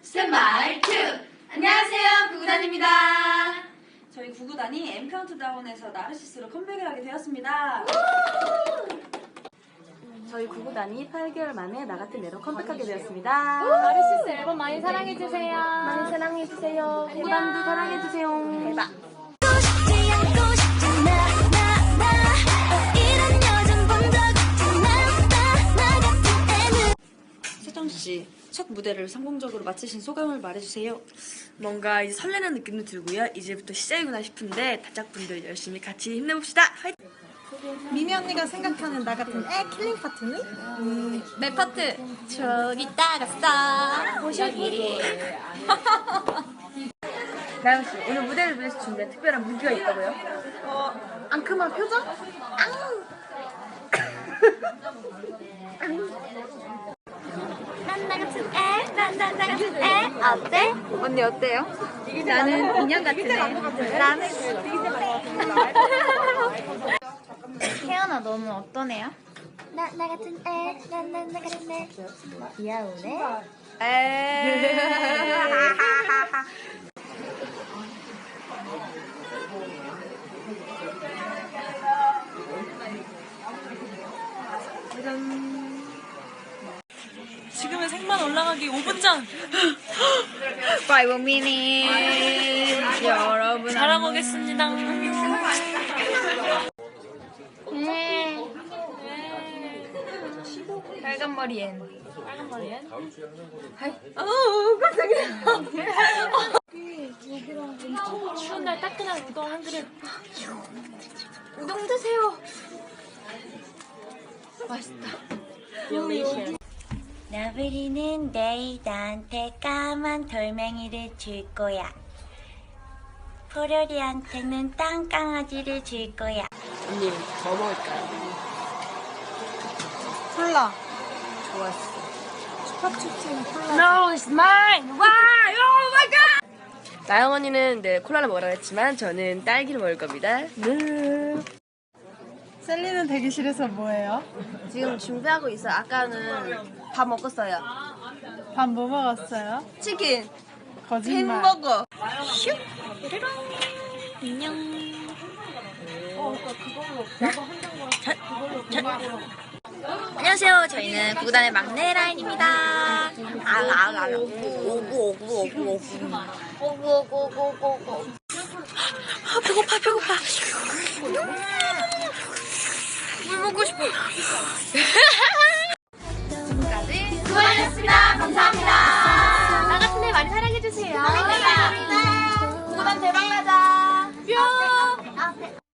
스탠바이 큐! 안녕하세요, 구구단입니다. 저희 구구단이 M 카운트다운에서 나르시스로 컴백을 하게 되었습니다. 저희 구구단이 8개월 만에 나 같은 애로 컴백하게 되었습니다. 나르시스 앨범 많이 사랑해주세요. 많이 사랑해주세요. 구구단도 사랑해주세요. 대박. 첫 무대를 성공적으로 마치신 소감을 말해주세요. 뭔가 이제 설레는 느낌도 들고요. 이제부터 시작이구나 싶은데 다작분들 열심히 같이 힘내봅시다. 화이팅! 미미 언니가 생각하는 나 같은 애 킬링 파트는? 내 파트 저기 따갔어. 보셔기. 나영 씨, 오늘 무대를 위해서 준비한 특별한 무기가 있다고요? 어, 앙큼한 표정? 같은 애, 에? 어때? 언니 어때요? 나는 인형 같은데. 나는 태연아 너는 어떤 애야? 나, 나 같은 애, 나, 나, 나 같은 애. 귀여우네. 에. 100만 올라가기 5분 전. 5 minutes. 여러분. 잘하고 계십니다. 네. 빨간 머리엔. 빨간 머리엔? 하이. 어, 깜짝이야. 추운 날 따끈한 우동 한 그릇. 우동 드세요. 맛있다. 나브리는 내일 나한테 까만 돌멩이를 줄 거야 포로리한테는 땅강아지를 줄 거야 언니, 뭐 먹을까요? 콜라. 좋았어. 슈퍼추치는 콜라. No, it's mine. Why? Oh my god. 나영 언니는 네, 콜라를 먹으라고 했지만 저는 딸기를 먹을 겁니다. 네. 셀리는 대기실에서 뭐해요? 지금 준비하고 있어요. 아까는 밥 먹었어요. 밥 뭐 먹었어요? 치킨, 거짓말. 햄버거. 안녕하세요. 저희는 구단의 막내 라인입니다. 아우 아우 아우. 오구 오구 오구 오구. 오구 오구 오구 오구. 아 배고파 배고파. 물 먹고 싶어.